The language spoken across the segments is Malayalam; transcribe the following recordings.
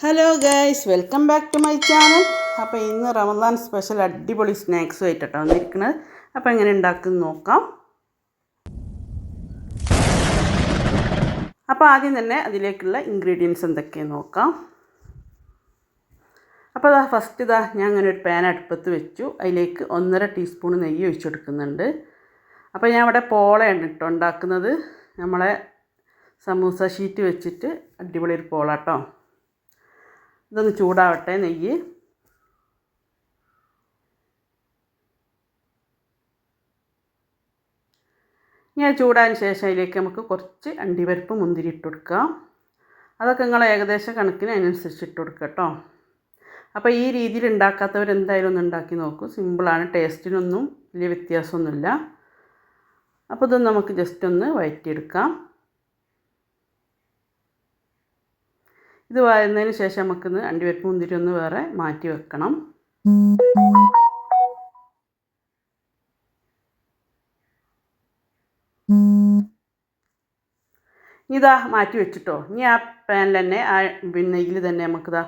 Hello guys welcome back to my channel അപ്പോൾ ഇന്ന് റമദാൻ സ്പെഷ്യൽ അടിപൊളി സ്നാക്സ് ആയിട്ടാണ് വന്നിരിക്കുന്നത് അപ്പോൾ എങ്ങനെ ഉണ്ടാക്കുന്നു നോക്കാം. അപ്പോൾ ആദ്യം തന്നെ അതിലേക്കുള്ള ഇൻഗ്രീഡിയൻസ് എന്തൊക്കെയാണ് നോക്കാം. അപ്പോൾ അതാ ഫസ്റ്റ് ഇതാ ഞാൻ അങ്ങനെ ഒരു പാൻ അടുപ്പത്ത് വെച്ചു. അതിലേക്ക് ഒന്നര ടീസ്പൂൺ നെയ്യ് ഒഴിച്ചു കൊടുക്കുന്നുണ്ട്. അപ്പോൾ ഞാൻ ഇവിടെ പോളയാണ് കേട്ടോ ഉണ്ടാക്കുന്നത്. നമ്മളെ സമൂസ ഷീറ്റ് വെച്ചിട്ട് അടിപൊളി ഒരു പോളാട്ടോ. ഇതൊന്ന് ചൂടാവട്ടെ നെയ്യ്. ഇങ്ങനെ ചൂടായതിന് ശേഷം അതിലേക്ക് നമുക്ക് കുറച്ച് അണ്ടിപരിപ്പ് മുന്തിരി ഇട്ട് കൊടുക്കാം. അതൊക്കെ നിങ്ങൾ ഏകദേശം കണക്കിന് അതിനനുസരിച്ച് ഇട്ട് കൊടുക്കുക കേട്ടോ. അപ്പോൾ ഈ രീതിയിൽ ഉണ്ടാക്കാത്തവർ എന്തായാലും ഒന്ന് ഉണ്ടാക്കി നോക്കും. സിമ്പിളാണ് ടേസ്റ്റിനൊന്നും വലിയ വ്യത്യാസമൊന്നുമില്ല. അപ്പോൾ ഇതൊന്ന് നമുക്ക് ജസ്റ്റ് ഒന്ന് വഴറ്റിയെടുക്കാം ഇത് വരുന്നതിന് ശേഷം നമുക്കിന്ന് അണ്ടിവെട്ട് മുന്തിരി ഒന്ന് വേറെ മാറ്റി വെക്കണം. ഇതാ മാറ്റി വെച്ചിട്ടോ. ഇനി ആ പാനിൽ തന്നെ ആ പിന്നെ ഇതിൽ തന്നെ നമുക്കിതാ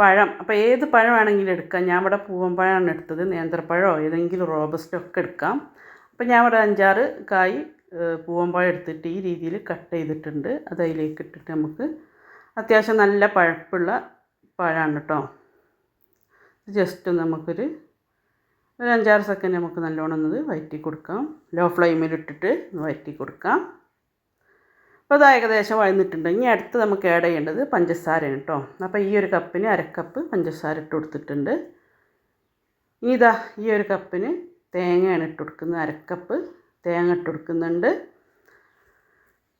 പഴം. അപ്പോൾ ഏത് പഴം വേണമെങ്കിലും എടുക്കാം. ഞാൻ ഇവിടെ പൂവൻ പഴമാണ് എടുത്തത്. നേന്ത്രപ്പഴമോ ഏതെങ്കിലും റോബസ്റ്റോ ഒക്കെ എടുക്കാം. അപ്പോൾ ഞാൻ ഇവിടെ അഞ്ചാറ് കായ് പൂവൻ പഴം എടുത്തിട്ട് ഈ രീതിയിൽ കട്ട് ചെയ്തിട്ടുണ്ട്. അത് അതിലേക്ക് ഇട്ടിട്ട് നമുക്ക് അത്യാവശ്യം നല്ല പഴപ്പുള്ള പഴമാണ് കേട്ടോ ജസ്റ്റ് നമുക്കൊരു ഒരു അഞ്ചാറ് സെക്കൻഡ് നമുക്ക് നല്ലോണം ഒന്ന് വയറ്റി കൊടുക്കാം. ലോ ഫ്ലെയിമിൽ ഇട്ടിട്ട് വയറ്റി കൊടുക്കാം. അപ്പോൾ അത് ഏകദേശം വഴന്നിട്ടുണ്ട്. ഇനി അടുത്ത് നമുക്ക് ആഡ് ചെയ്യേണ്ടത് പഞ്ചസാരയാണ് കേട്ടോ അപ്പോൾ ഈ ഒരു കപ്പിന് അരക്കപ്പ് പഞ്ചസാര ഇട്ട് കൊടുത്തിട്ടുണ്ട്. ഇനി ഇതാ ഈ ഒരു കപ്പിന് തേങ്ങയാണ് ഇട്ട് കൊടുക്കുന്നത്. അരക്കപ്പ് തേങ്ങ ഇട്ട് കൊടുക്കുന്നുണ്ട്.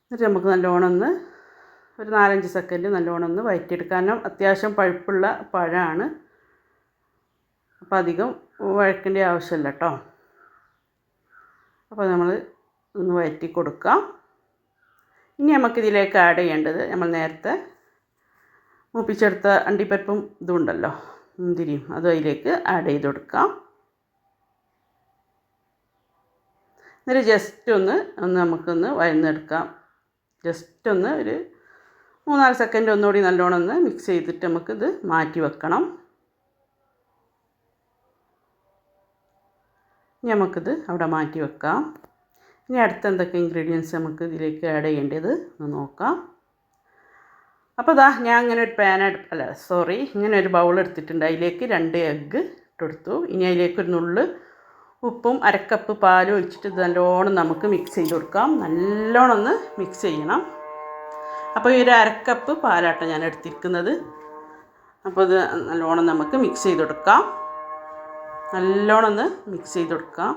എന്നിട്ട് നമുക്ക് നല്ലോണം ഒന്ന് ഒരു നാലഞ്ച് സെക്കൻഡ് നല്ലോണം ഒന്ന് വഴറ്റിയെടുക്കാനും അത്യാവശ്യം പഴുപ്പുള്ള പഴമാണ്. അപ്പോൾ അധികം വഴക്കേണ്ട ആവശ്യമില്ല കേട്ടോ അപ്പോൾ നമ്മൾ ഒന്ന് വഴറ്റി കൊടുക്കാം. ഇനി നമുക്കിതിലേക്ക് ആഡ് ചെയ്യേണ്ടത് നമ്മൾ നേരത്തെ മൂപ്പിച്ചെടുത്ത അണ്ടിപ്പരിപ്പും ഇതുണ്ടല്ലോ മുന്തിരിയും അതും അതിലേക്ക് ആഡ് ചെയ്ത് കൊടുക്കാം. എന്നിട്ട് ജസ്റ്റ് ഒന്ന് ഒന്ന് നമുക്കൊന്ന് വഴന്നെടുക്കാം ജസ്റ്റ് ഒന്ന് ഒരു മൂന്നാൽ സെക്കൻഡ് ഒന്നുകൂടി നല്ലോണം ഒന്ന് മിക്സ് ചെയ്തിട്ട് നമുക്കിത് മാറ്റി വെക്കണം. ഇനി നമുക്കിത് അവിടെ മാറ്റി വെക്കാം. ഇനി അടുത്ത എന്തൊക്കെ ഇൻഗ്രീഡിയൻസ് നമുക്ക് ഇതിലേക്ക് ആഡ് ചെയ്യേണ്ടത് ഒന്ന് നോക്കാം. അപ്പോൾ ഇതാ ഞാൻ ഇങ്ങനെ ഒരു പാൻ അല്ല സോറി ഇങ്ങനെ ഒരു ബൗൾ എടുത്തിട്ടുണ്ട്. അതിലേക്ക് രണ്ട് എഗ്ഗ് ഇട്ടെടുത്തു ഇനി അതിലേക്ക് ഒരു നുള്ള് ഉപ്പും അരക്കപ്പ് പാലും ഒഴിച്ചിട്ട് നല്ലോണം നമുക്ക് മിക്സ് ചെയ്ത് കൊടുക്കാം. നല്ലോണം ഒന്ന് മിക്സ് ചെയ്യണം. അപ്പോൾ ഈ ഒരു അരക്കപ്പ് പാലാട്ട ഞാൻ എടുത്തിരിക്കുന്നത്. അപ്പോൾ ഇത് നല്ലോണം നമുക്ക് മിക്സ് ചെയ്ത് കൊടുക്കാം. നല്ലോണം ഒന്ന് മിക്സ് ചെയ്ത് കൊടുക്കാം.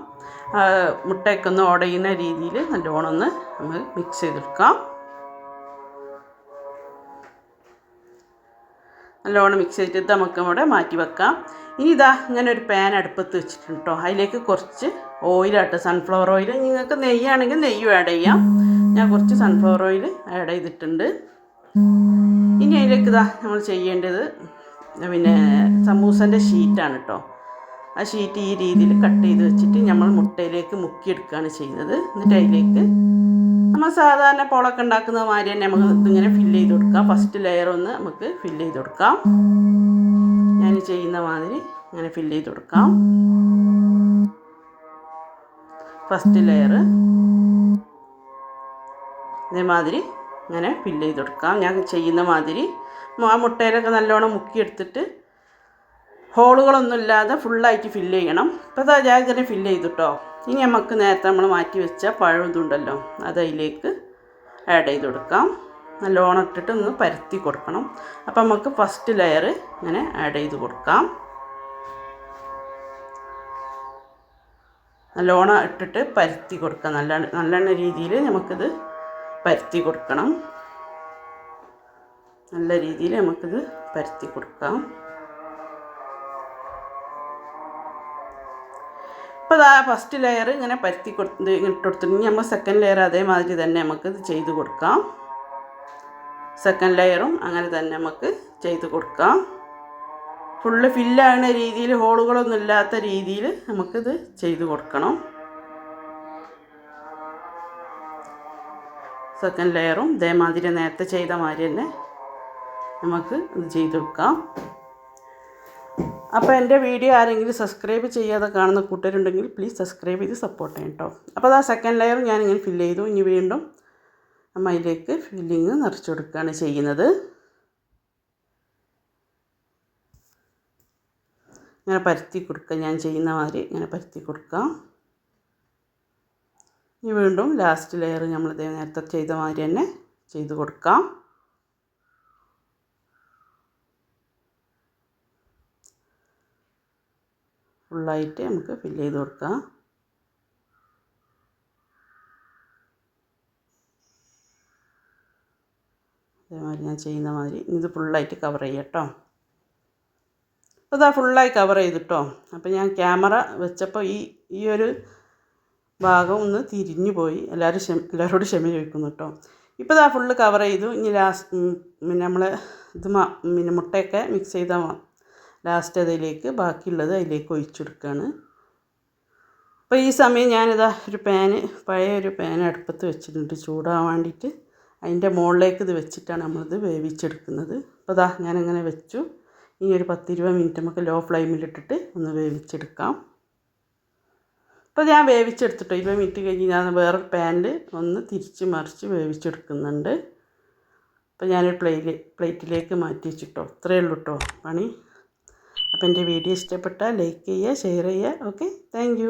മുട്ടയൊക്കെ ഒന്ന് ഉടയുന്ന രീതിയിൽ നല്ലോണം ഒന്ന് നമ്മൾ മിക്സ് ചെയ്തെടുക്കാം നല്ലോണം മിക്സ് ചെയ്തിട്ട് നമുക്ക് അവിടെ മാറ്റി വെക്കാം. ഇനി ഇതാ ഇങ്ങനെ ഒരു പാൻ അടുപ്പത്ത് വെച്ചിട്ടുണ്ട് കേട്ടോ അതിലേക്ക് കുറച്ച് ഓയിലാട്ട് സൺഫ്ലവർ ഓയിൽ നിങ്ങൾക്ക് നെയ്യാണെങ്കിൽ നെയ്യും ആഡ് ചെയ്യാം. ഞാൻ കുറച്ച് സൺഫ്ലവർ ഓയിൽ ആഡ് ചെയ്തിട്ടുണ്ട്. ഇനി അതിലേക്ക് ഇതാ നമ്മൾ ചെയ്യേണ്ടത് പിന്നെ സമൂസന്റെ ഷീറ്റാണ് കേട്ടോ ആ ഷീറ്റ് ഈ രീതിയിൽ കട്ട് ചെയ്ത് വെച്ചിട്ട് നമ്മൾ മുട്ടയിലേക്ക് മുക്കിയെടുക്കുകയാണ് ചെയ്യുന്നത്. എന്നിട്ട് അതിലേക്ക് നമ്മൾ സാധാരണ പോളൊക്കെ ഉണ്ടാക്കുന്ന മാതിരി തന്നെ നമുക്ക് ഇതിങ്ങനെ ഫില്ല് ചെയ്ത് കൊടുക്കാം. ഫസ്റ്റ് ലെയർ ഒന്ന് നമുക്ക് ഫില്ല് ചെയ്ത് കൊടുക്കാം. ഞാൻ ചെയ്യുന്ന മാതിരി ഇങ്ങനെ ഫില്ല് ചെയ്ത് കൊടുക്കാം. ഫസ്റ്റ് ലെയർ ഇതേമാതിരി ഇങ്ങനെ ഫില്ല് ചെയ്ത് കൊടുക്കാം. ഞാൻ ചെയ്യുന്ന മാതിരി ആ മുട്ടയിലൊക്കെ നല്ലോണം മുക്കിയെടുത്തിട്ട് ഹോളുകളൊന്നും ഇല്ലാതെ ഫുള്ളായിട്ട് ഫില്ല് ചെയ്യണം. ഇപ്പോൾ അത് ഇങ്ങനെ ഫില്ല് ചെയ്തിട്ടോ. ഇനി നമുക്ക് നേരത്തെ നമ്മൾ മാറ്റി വെച്ച പഴം ഇതുണ്ടല്ലോ അത് അതിലേക്ക് ആഡ് ചെയ്ത് കൊടുക്കാം. നല്ലോണം ഇട്ടിട്ട് ഒന്ന് പരത്തി കൊടുക്കണം. അപ്പോൾ നമുക്ക് ഫസ്റ്റ് ലെയർ ഇങ്ങനെ ആഡ് ചെയ്ത് കൊടുക്കാം. നല്ലോണം ഇട്ടിട്ട് പരത്തി കൊടുക്കാം. നല്ല നല്ല രീതിയിൽ നമുക്കിത് പരത്തി കൊടുക്കണം. നല്ല രീതിയിൽ നമുക്കിത് പരത്തി കൊടുക്കാം. അപ്പോൾ ആ ഫസ്റ്റ് ലെയർ ഇങ്ങനെ പരത്തി കൊടുത്ത് ഇട്ട് കൊടുത്തിട്ടുണ്ടെങ്കിൽ നമ്മൾ സെക്കൻഡ് ലെയർ അതേമാതിരി തന്നെ നമുക്ക് ഇത് ചെയ്ത് കൊടുക്കാം. സെക്കൻഡ് ലെയറും അങ്ങനെ തന്നെ നമുക്ക് ചെയ്ത് കൊടുക്കാം. ഫുള്ള് ഫില്ലാകുന്ന രീതിയിൽ ഹോളുകളൊന്നും ഇല്ലാത്ത രീതിയിൽ നമുക്കിത് ചെയ്ത് കൊടുക്കണം. സെക്കൻഡ് ലെയറും ഇതേമാതിരി നേരത്തെ ചെയ്ത മാതിരി തന്നെ നമുക്ക് ഇത് ചെയ്ത് കൊടുക്കാം അപ്പോൾ എന്റെ വീഡിയോ ആരെങ്കിലും സബ്സ്ക്രൈബ് ചെയ്യാതെ കാണുന്ന കൂട്ടരുണ്ടെങ്കിൽ പ്ലീസ് സബ്സ്ക്രൈബ് ചെയ്ത് സപ്പോർട്ട് ചെയ്യണം കേട്ടോ അപ്പോൾ ആ സെക്കൻഡ് ലെയർ ഞാനിങ്ങനെ ഫില്ല് ചെയ്തു. ഇനി വീണ്ടും നമ്മൾ അതിലേക്ക് ഫില്ലിങ് നിറച്ചു കൊടുക്കുകയാണ് ചെയ്യുന്നത്. ഇങ്ങനെ പരത്തി കൊടുക്കുക ഞാൻ ചെയ്യുന്ന മാതിരി ഇങ്ങനെ പരത്തി കൊടുക്കാം. ഇനി വീണ്ടും ലാസ്റ്റ് ലെയർ നമ്മൾ നേരത്തെ ചെയ്ത മാതിരി തന്നെ ചെയ്ത് കൊടുക്കാം. ഫുള്ളായിട്ട് നമുക്ക് ഫില്ല് ചെയ്ത് കൊടുക്കാം. അതേമാതിരി ഞാൻ ചെയ്യുന്ന മാതിരി. ഇത് ഫുള്ളായിട്ട് കവർ ചെയ്യാം കേട്ടോ. അപ്പോൾ ഇതാ ഫുള്ളായി കവർ ചെയ്തിട്ടോ അപ്പോൾ ഞാൻ ക്യാമറ വെച്ചപ്പോൾ ഈ ഈ ഒരു ഭാഗം ഒന്ന് തിരിഞ്ഞു പോയി. എല്ലാവരും ക്ഷമ എല്ലാവരോടും ക്ഷമ ചോദിക്കുന്നു കേട്ടോ. ഇപ്പോൾ ഇതാ ഫുള്ള് കവർ ചെയ്തു. ഇനി ലാസ്റ്റ് പിന്നെ നമ്മൾ ഇത് പിന്നെ മുട്ടയൊക്കെ മിക്സ് ചെയ്താൽ ലാസ്റ്റ് അതിലേക്ക് ബാക്കിയുള്ളത് അതിലേക്ക് ഒഴിച്ചെടുക്കുകയാണ് അപ്പോൾ ഈ സമയം ഞാനിതാ ഒരു പാന് പഴയ ഒരു പാൻ അടുപ്പത്ത് വെച്ചിട്ടുണ്ട്. ചൂടാൻ വേണ്ടിയിട്ട് അതിന്റെ മുകളിലേക്ക് ഇത് വെച്ചിട്ടാണ് നമ്മളിത് വേവിച്ചെടുക്കുന്നത്. അപ്പോൾ ഇതാ ഞാനങ്ങനെ വെച്ചു. ഇനി ഒരു പത്തിരുപത് മിനിറ്റ് നമുക്ക് ലോ ഫ്ലെയിമിലിട്ടിട്ട് ഒന്ന് വേവിച്ചെടുക്കാം. അപ്പോൾ ഞാൻ വേവിച്ചെടുത്തിട്ടോ. ഇപ്പം മിനിറ്റ് കഴിഞ്ഞ് ഞാൻ വേറൊരു പാനിൽ ഒന്ന് തിരിച്ച് മറിച്ച് വേവിച്ചെടുക്കുന്നുണ്ട്. അപ്പോൾ ഞാനൊരു പ്ലേറ്റിൽ പ്ലേറ്റിലേക്ക് മാറ്റി വെച്ചിട്ടോ. ഇത്രയേ ഉള്ളൂ കേട്ടോ പണി. അപ്പോൾ എന്റെ വീഡിയോ ഇഷ്ടപ്പെട്ടാൽ ലൈക്ക് ചെയ്യുക ഷെയർ ചെയ്യുക. ഓക്കെ? താങ്ക്